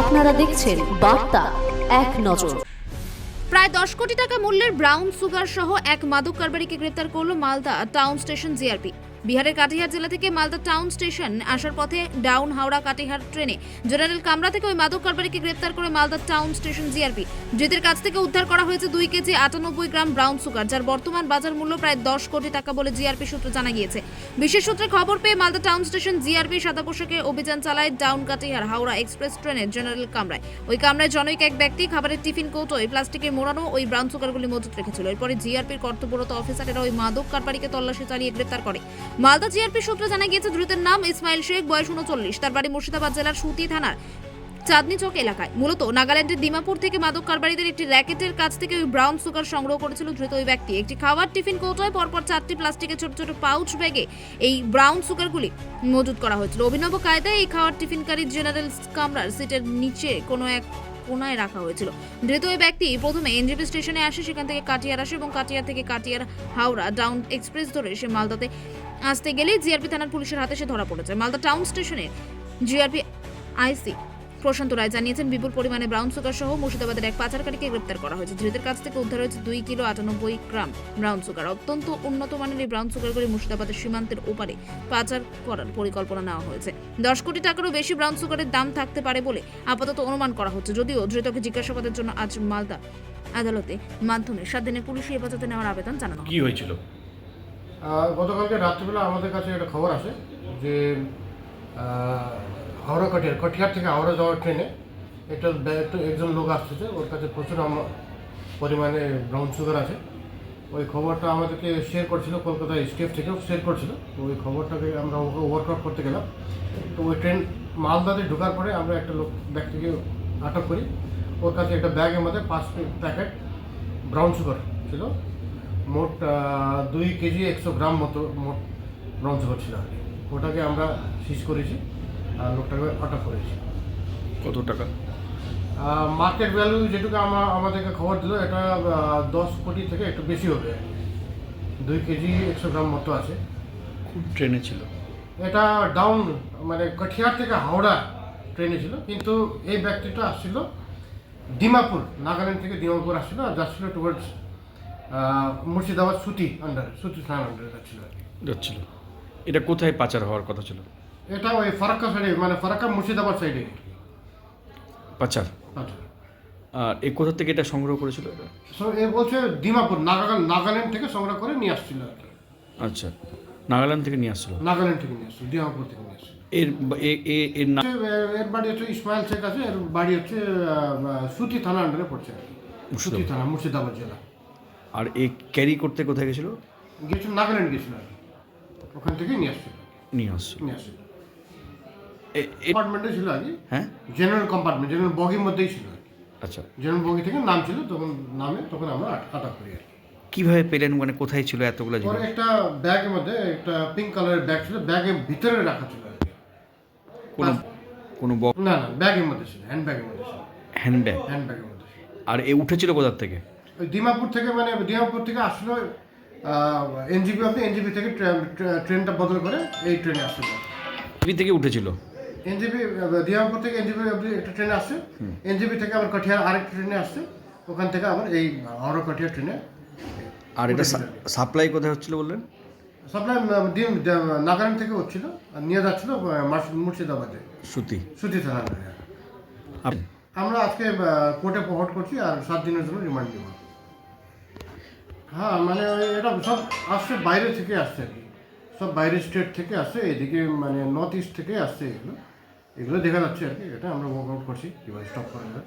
আপনারা দেখছেন বার্তা, এক নজর। প্রায় দশ কোটি টাকা মূল্যের ব্রাউন সুগার সহ এক মাদক কারবারিকে গ্রেপ্তার করল মালদা টাউন স্টেশন জিআরপি। বিহারের কাটিহার জেলা থেকে মালদা টাউন স্টেশন আসার পথে ডাউন হাওড়া কাটিহার ট্রেনে জেনারেল কামরা থেকে ওই মাদক কারবারিকে গ্রেপ্তার করে মালদা টাউন স্টেশন জিআরপি। ধৃতের কাছ থেকে উদ্ধার করা হয়েছে দুই কেজি আটানব্বই গ্রাম ব্রাউন সুগার, যার বর্তমান বাজার মূল্য প্রায় দশ কোটি টাকা বলে জিআরপি সূত্রে জানা গিয়েছে। বিশেষ সূত্রে খবর পেয়ে মালদা টাউন স্টেশন জিআরপি সাদা পোশাকে অভিযান চালায় ডাউন কাটিহার হাওড়া এক্সপ্রেস ট্রেনের জেনারেল কামরায়। ওই কামরায় জনৈক এক ব্যক্তি, খাবারের টিফিন কৌটোয় প্লাস্টিকে মোড়ানো, ওই ব্রাউন সুগারগুলি মজুত রেখেছিল। এরপরে জিআরপির কর্তব্যরত অফিসারেরা ওই মাদক কারবারিকে তল্লাশি চালিয়ে গ্রেপ্তার করে। মালদা জিআরপি সূত্রে জানা গিয়েছে, ধৃতের নাম ইসমাইল শেখ, বয়স উনচল্লিশ। তার বাড়ি মুর্শিদাবাদ জেলার সুতি থানার চাঁদনি চক এলাকায়। মূলত নাগাল্যান্ডের দিমাপুর থেকে মাদক কারবারিদের একটি র্যাকেটের কাছ থেকে ওই ব্রাউন সুগার সংগ্রহ করেছিল ধৃত ওই ব্যক্তি। একটি খাবার টিফিন কৌটোয় পরপর চারটি প্লাস্টিকের ছোট ছোট পাউচ ব্যাগে এই ব্রাউন সুগারগুলি মজুত করা হয়েছিল। অভিনব কায়দায় এই খাবার টিফিনকারী জেনারেল কামরার সিটের নিচে কোনো এক কোনায় রাখা হয়েছিল। ধৃত ওই ব্যক্তি প্রথমে এনজিপি স্টেশনে আসে, সেখান থেকে কাটিয়ার আসে এবং কাটিয়ার থেকে কাটিয়ার হাওড়া ডাউন এক্সপ্রেস ধরে সে মালদাতে আসতে গেলে জিআরপি থানার পুলিশের হাতে সে ধরা পড়েছে। মালদা টাউন স্টেশনে জিআরপি আইসি প্রশান্ত রায় জানিয়েছেন বিপুল পরিমাণে ব্রাউন সুগার সহ মুর্শিদাবাদের এক পাচারকারীকে গ্রেপ্তার করা হয়েছে। ধৃতের কাছ থেকে উদ্ধার হয়েছে দুই কিলো আটানব্বই গ্রাম ব্রাউন সুগার অত্যন্ত উন্নত মানের এই ব্রাউন সুগার সুগারগুলি মুর্শিদাবাদের সীমান্তের ওপারে পাচার করার পরিকল্পনা নেওয়া হয়েছে। দশ কোটি টাকারও বেশি ব্রাউন সুগারের দাম থাকতে পারে বলে আপাতত অনুমান করা হচ্ছে। যদিও ধৃতকে জিজ্ঞাসাবাদের জন্য আজ মালদা আদালতে মাধ্যমে সাত দিনের পুলিশি হেফাজতে নেওয়ার আবেদন জানানো কি হয়েছিল? গতকালকে রাত্রিবেলা আমাদের কাছে একটা খবর আসে যে হাওড়া কটিয়ার কটিয়ার থেকে হাওড়া যাওয়ার ট্রেনে একটা একজন লোক আসতেছে ওর কাছে প্রচুর পরিমাণে ব্রাউন সুগার আছে। ওই খবরটা আমাদেরকে শেয়ার করছিল কলকাতা স্টেফ থেকেও শেয়ার করছিল। তো ওই খবরটাকে আমরা ওয়ার্কআউট করতে গেলাম। তো ওই ট্রেন মালদাতে ঢোকার পরে আমরা একটা লোক, ব্যক্তিকে আটক করি। ওর কাছে একটা ব্যাগের মধ্যে পাঁচ প্যাকেট ব্রাউন সুগার ছিল। মোট দুই কেজি একশো গ্রাম মতো, মোট ব্রাউন সুগার ছিল। আর কি ওটাকে আমরা সিজ করেছি। লোকটাকে আটক করেছি। কত টাকা? মার্কেট ভ্যালু যেটুকু আমরা আমাদেরকে খবর দিল এটা দশ কোটি থেকে একটু বেশি হবে। দুই কেজি একশো গ্রাম মতো আছে। খুব ট্রেনে ছিল। এটা ডাউন মানে কঠিয়ার থেকে হাওড়া ট্রেনে ছিল কিন্তু এই ব্যক্তিটা আসছিল ডিমাপুর নাগাল্যান্ড থেকে ডিমাপুর আসছিল আর যাচ্ছিল টুয়ার্ডস মুর্শিদাবাদ সুতি আন্ডার সুতি থানার আন্ডারে যাচ্ছিল আর কি। যাচ্ছিল। এটা কোথায় পাচার হওয়ার কথা ছিল? এটা ওই ফারাক্কা সাইডে মানে ফারাক্কা মুর্শিদাবাদ সাইডে। পাচার আচ্ছা। আর এ কোথা থেকে এটা সংগ্রহ করেছিল এটা? এ বলছে ডিমাপুর নাগাল্যান্ড নাগাল্যান্ড থেকে সংগ্রহ করে নিয়ে আসছিল আর কি। আচ্ছা। নাগাল্যান্ড থেকে নিয়ে আসছিল? নাগাল্যান্ড থেকে নিয়ে আসছিল ডিমাপুর থেকে নিয়ে আসছিল। এর এর নাম এর বাড়ি হচ্ছে ইসমাইল শেখ আছে এর বাড়ি হচ্ছে সুতি থানা আন্ডারে পড়ছে সুতি থানা মুর্শিদাবাদ জেলা। আর এ ক্যারি করতে কোথায় গেছিল? গেছিল নাগাল্যান্ড গেছিল আর কি। ওখান থেকেই নিয়ে আসছিল। নিয়ে আসছিল। নিয়ে আসছিল। কম্পার্টমেন্টে ছিল কি। হ্যাঁ? জেনারেল কম্পার্টমেন্ট জেনারেল বগির মধ্যেই ছিল আচ্ছা। জেনারেল বগি থেকে নাম ছিল তখন নামে তখন আমরা আট- আটক করি আর কীভাবে পেলেন? মানে কোথায় ছিল এতগুলো জিনিস? একটা ব্যাগের মধ্যে একটা পিঙ্ক কালারের ব্যাগ ছিল ব্যাগের ভিতরে রাখা ছিল কোনো কোনো না না ব্যাগের মধ্যে ছিল হ্যান্ড ব্যাগের মধ্যে ছিল। হ্যান্ডব্যাগ হ্যান্ড ব্যাগের মধ্যে আর এ উঠেছিল কোথার থেকে? দিমাপুর থেকে মানে দিমাপুর থেকে আসলো এনজিপি অব্দি এনজিপি থেকে ট্রে- ট্রে- ট্রেনটা বদল করে এই ট্রেনে আসলো। থেকে উঠেছিল? এনজিপি দিমাপুর থেকে এনজিপি অব্দি একটা ট্রেনে আসছে। এনজিপি থেকে আবার কটিহার আরেকটা ট্রেনে আসছে। ওখান থেকে আবার এই হাওড়া কটিহার ট্রেনে আর এটা সাপ্লাই কোথায় হচ্ছিল বললেন? সাপ্লাই ডিম নাগাল্যান্ড থেকে হচ্ছিল। আর নিয়ে যাচ্ছিল মুর্শিদাবাদে। সুতি। সুতি থানা আমরা আজকে কোর্টে প্রহট করছি আর সাত দিনের জন্য রিমান্ড দেবো। হ্যাঁ মানে এটা সব আসছে বাইরে থেকে আসছে আর কি। সব বাইরের স্টেট থেকে আসছে এদিকে মানে নর্থ ইস্ট থেকে আসছে এগুলো। এগুলো দেখা যাচ্ছে আর কি এটা আমরা ওয়ার্ক আউট করছি কীভাবে স্টপ করা যায়